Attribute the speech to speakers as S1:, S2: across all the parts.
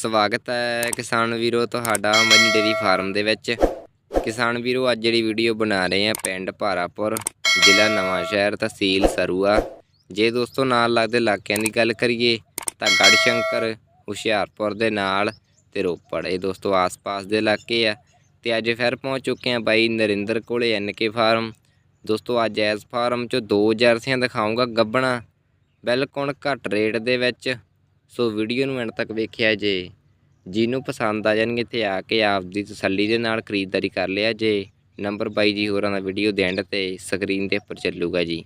S1: ਸਵਾਗਤ ਹੈ ਕਿਸਾਨ ਵੀਰੋ ਤੁਹਾਡਾ ਮਨੀ ਡੇਰੀ ਫਾਰਮ ਦੇ ਵਿੱਚ। ਕਿਸਾਨ ਵੀਰੋ, ਅੱਜ ਜਿਹੜੀ ਵੀਡੀਓ ਬਣਾ ਰਹੇ ਆ ਪਿੰਡ ਭਾਰਾਪੁਰ, ਜ਼ਿਲ੍ਹਾ ਨਵਾਂ ਸ਼ਹਿਰ, ਤਹਿਸੀਲ ਸਰੂਆ। ਜੇ ਦੋਸਤੋ ਨਾਲ ਲੱਗਦੇ ਇਲਾਕਿਆਂ ਦੀ ਗੱਲ ਕਰੀਏ, ਤਾਂ ਗੜਸ਼ੰਕਰ, ਹੁਸ਼ਿਆਰਪੁਰ ਦੇ ਨਾਲ ਤੇ ਰੋਪੜ। ਇਹ ਦੋਸਤੋ ਆਸ-ਪਾਸ ਦੇ ਇਲਾਕੇ ਆ। ਤੇ ਅੱਜ ਫਿਰ ਪਹੁੰਚ ਚੁੱਕੇ ਆ ਬਾਈ ਨਰਿੰਦਰ ਕੋਲੇ ਐਨਕੇ ਫਾਰਮ। ਦੋਸਤੋ ਅੱਜ ਐਸ ਫਾਰਮ ਚੋਂ ਦੋ ਜਰਸੀਆਂ ਦਿਖਾਉਂਗਾ ਗੱਬਣਾ। ਬਿਲਕੁਲ ਘੱਟ ਰੇਟ ਦੇ ਵਿੱਚ ਸੋ ਵੀਡੀਓ ਨੂੰ ਐਂਡ ਤੱਕ ਵੇਖਿਆ ਜੇ। ਜਿਹਨੂੰ ਪਸੰਦ ਆ ਜਾਣਗੇ ਤੇ ਆ ਕੇ ਆਪਦੀ ਤਸੱਲੀ ਦੇ ਨਾਲ ਖਰੀਦਦਾਰੀ ਕਰ ਲਿਆ ਜੇ। ਨੰਬਰ ਬਾਈ ਜੀ ਹੋਰਾਂ ਦਾ ਵੀਡੀਓ ਦੇ ਐਂਡ ਤੇ ਸਕਰੀਨ ਦੇ ਉੱਪਰ ਚੱਲੂਗਾ ਜੀ।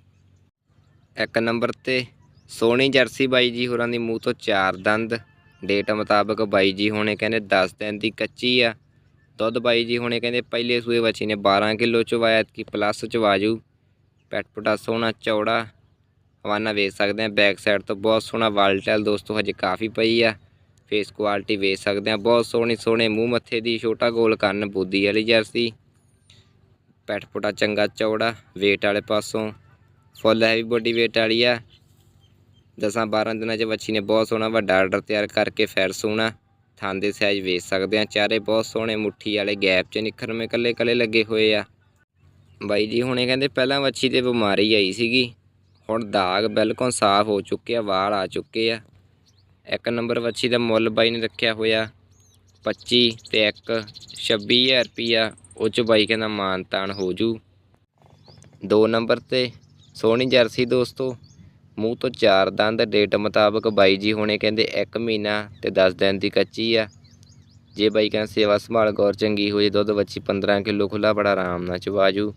S1: ਇੱਕ ਨੰਬਰ ਤੇ ਸੋਹਣੀ ਜਰਸੀ ਬਾਈ ਜੀ ਹੋਰਾਂ ਦੀ ਮੂੰਹ ਤੋਂ ਚਾਰ ਦੰਦ। ਡੇਟ ਮੁਤਾਬਕ ਬਾਈ ਜੀ ਹੋਣੇ ਕਹਿੰਦੇ 10 ਦਿਨ ਦੀ ਕੱਚੀ ਆ। ਦੁੱਧ ਬਾਈ ਜੀ ਹੋਣੇ ਕਹਿੰਦੇ ਪਹਿਲੇ ਸੂਏ ਬੱਚੀ ਨੇ 12 ਕਿਲੋ ਚਵਾਇਆ ਕਿ ਪਲੱਸ ਚਵਾਜੂ ਪੈਟ ਪਟਾ ਸੋਹਣਾ ਚੌੜਾ। ਹਵਾਨਾ ਵੇਖ ਸਕਦੇ ਆ ਬੈਕ ਸਾਈਡ ਤੋਂ ਬਹੁਤ ਸੋਹਣਾ ਵਾਲਟੈਲ ਦੋਸਤੋ ਹਜੇ ਕਾਫੀ ਪਈ ਆ। ਫੇਸ ਕੁਆਲਿਟੀ ਵੇਖ ਸਕਦੇ ਆ ਬਹੁਤ ਸੋਹਣੀ ਸੋਹਣੇ ਮੂੰਹ ਮੱਥੇ ਦੀ ਛੋਟਾ ਗੋਲ ਕੰਨ ਬੁੱਧੀ ਵਾਲੀ ਜਰਸੀ ਪੈਟ ਪੁਟਾ ਚੰਗਾ ਚੌੜਾ, weight ਵਾਲੇ ਪਾਸੋਂ ਫੁੱਲ ਹੈਵੀ ਬੋਡੀ weight ਵਾਲੀ ਆ। ਦਸਾਂ 12 ਦਿਨਾਂ 'ਚ ਵੱਛੀ ਨੇ ਬਹੁਤ ਸੋਹਣਾ ਵੱਡਾ ਆਰਡਰ ਤਿਆਰ ਕਰਕੇ ਫੈਰ ਸੋਹਣਾ ਥਾਂ ਦੇ ਸਾਈਜ਼ ਵੇਚ ਸਕਦੇ ਆ ਚਾਰੇ ਬਹੁਤ ਸੋਹਣੇ ਮੁੱਠੀ ਵਾਲੇ ਗੈਪ 'ਚ ਨਿਖਰਵੇਂ ਕੱਲੇ ਕੱਲੇ ਲੱਗੇ ਹੋਏ ਆ। ਬਾਈ ਜੀ ਹੁਣੇ ਕਹਿੰਦੇ ਪਹਿਲਾਂ ਵੱਛੀ ਤੇ ਬਿਮਾਰੀ ਆਈ ਸੀਗੀ। ਹੁਣ ਦਾਗ ਬਿਲਕੁਲ ਸਾਫ਼ ਹੋ ਚੁੱਕੇ ਆ, ਵਾਲ ਆ ਚੁੱਕੇ ਆ। ਇੱਕ ਨੰਬਰ ਵੱਛੀ ਦਾ ਮੁੱਲ ਬਾਈ ਨੇ ਰੱਖਿਆ ਹੋਇਆ 25 ਤੇ ਇੱਕ 26000 ਰੁਪਿਆ ਉਹ ਚ ਬਾਈ ਕਹਿੰਦਾ ਮਾਨਤਾਨ ਹੋ ਜੂ। ਦੋ ਨੰਬਰ ਤੇ ਸੋਹਣੀ ਜਰਸੀ ਦੋਸਤੋ, ਮੂੰਹ ਤੋਂ ਚਾਰ ਦੰਦ ਡੇਟ ਮੁਤਾਬਕ ਬਾਈ ਜੀ ਹੁਣੇ ਕਹਿੰਦੇ 1 ਮਹੀਨਾ ਤੇ 10 ਦਿਨ ਦੀ ਕੱਚੀ ਆ। ਜੇ ਬਾਈ ਕਹਿੰਦਾ ਸੇਵਾ ਸੰਭਾਲ ਗੌਰ ਚੰਗੀ ਹੋਏ, ਦੁੱਧ ਵੱਛੀ 15 ਕਿਲੋ ਖੁੱਲਾ ਬੜਾ ਆਰਾਮ ਨਾਲ ਚਵਾ ਜੂ।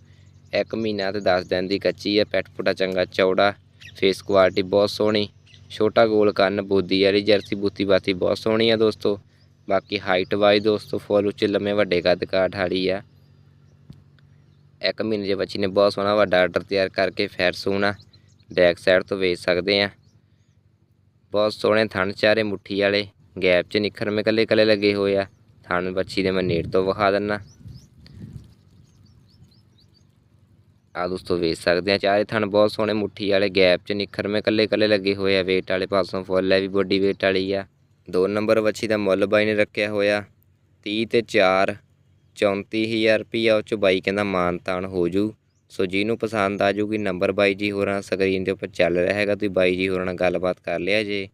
S1: ਇੱਕ ਮਹੀਨਾ ਤੇ 10 ਦਿਨ ਦੀ ਕੱਚੀ ਹੈ ਪੈਟ ਪੁਟਾ ਚੰਗਾ ਚੌੜਾ ਫੇਸ ਕੁਆਲਿਟੀ ਬਹੁਤ ਸੋਹਣੀ, ਛੋਟਾ ਗੋਲ ਕੰਨ, ਬੋਦੀ ਵਾਲੀ ਜਰਸੀ ਬੂਤੀ ਬਾਤੀ ਬਹੁਤ ਸੋਹਣੀ ਆ ਦੋਸਤੋ। ਬਾਕੀ ਹਾਈਟ ਵਾਈ ਦੋਸਤੋ ਫੁੱਲ ਉੱਚੇ ਲੰਮੇ ਵੱਡੇ ਕੱਦ ਕਾਠ ਵਾਲੀ ਆ। ਇੱਕ ਮਹੀਨੇ ਦੇ ਬੱਚੀ ਨੇ ਬਹੁਤ ਸੋਹਣਾ ਵੱਡਾ ਆਰਡਰ ਤਿਆਰ ਕਰਕੇ ਫੈਰ ਸੂਣਾ ਬੈਕ ਸਾਈਡ ਤੋਂ ਵੇਚ ਸਕਦੇ ਆ। ਬਹੁਤ ਸੋਹਣੇ ਥਣ ਚਾਰੇ ਮੁੱਠੀ ਵਾਲੇ ਗੈਪ 'ਚ ਨਿਖਰ ਨਿਖਰਵੇਂ ਕੱਲੇ ਕੱਲੇ ਲੱਗੇ ਹੋਏ ਆ। ਥਣ ਬੱਚੀ ਦੇ ਮੈਂ ਨੇੜ ਤੋਂ ਵਿਖਾ ਦਿੰਨਾ। ਆ ਦੋਸਤੋ ਵੇਚ ਸਕਦੇ ਆ ਚਾਰੇ ਥਣ ਬਹੁਤ ਸੋਹਣੇ ਮੁੱਠੀ ਵਾਲੇ ਗੈਪ 'ਚ ਨਿਖਰਵੇਂ ਕੱਲੇ ਕੱਲੇ ਲੱਗੇ ਹੋਏ ਆ। weight ਵਾਲੇ ਪਾਸੋਂ ਫੁੱਲ ਹੈ ਵੀ ਬੋਡੀ weight ਵਾਲੀ ਆ। ਦੋ ਨੰਬਰ ਵੱਛੀ ਦਾ ਮੁੱਲ ਬਾਈ ਨੇ ਰੱਖਿਆ ਹੋਇਆ। 30 ਤੇ 4 34000 ਰੁਪਈਆ, ਉਹ ਚ ਬਾਈ ਕਹਿੰਦਾ ਮਾਨ ਤਾਨ ਹੋ ਜੂ। ਸੋ ਜਿਹਨੂੰ ਪਸੰਦ ਆ ਜੂਗੀ ਨੰਬਰ ਬਾਈ ਜੀ ਹੋਰਾਂ ਸਕਰੀਨ ਦੇ ਉੱਪਰ ਚੱਲ ਰਿਹਾ ਹੈਗਾ। ਤੁਸੀਂ ਬਾਈ ਜੀ ਹੋਰਾਂ ਨਾਲ ਗੱਲਬਾਤ ਕਰ ਲਿਆ ਜੇ।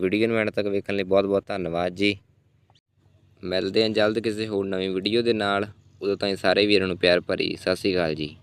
S1: ਵੀਡੀਓ ਨੂੰ ਐਂਡ ਤੱਕ ਵੇਖਣ ਲਈ ਬਹੁਤ ਬਹੁਤ ਧੰਨਵਾਦ ਜੀ। ਮਿਲਦੇ ਹਾਂ ਜਲਦ ਕਿਸੇ ਹੋਰ ਨਵੀਂ ਵੀਡੀਓ ਦੇ ਨਾਲ। ਉਦੋਂ ਤਾਈਂ ਸਾਰੇ ਵੀਰਾਂ ਨੂੰ ਪਿਆਰ ਭਰੀ ਸਤਿ ਸ਼੍ਰੀ ਅਕਾਲ ਜੀ।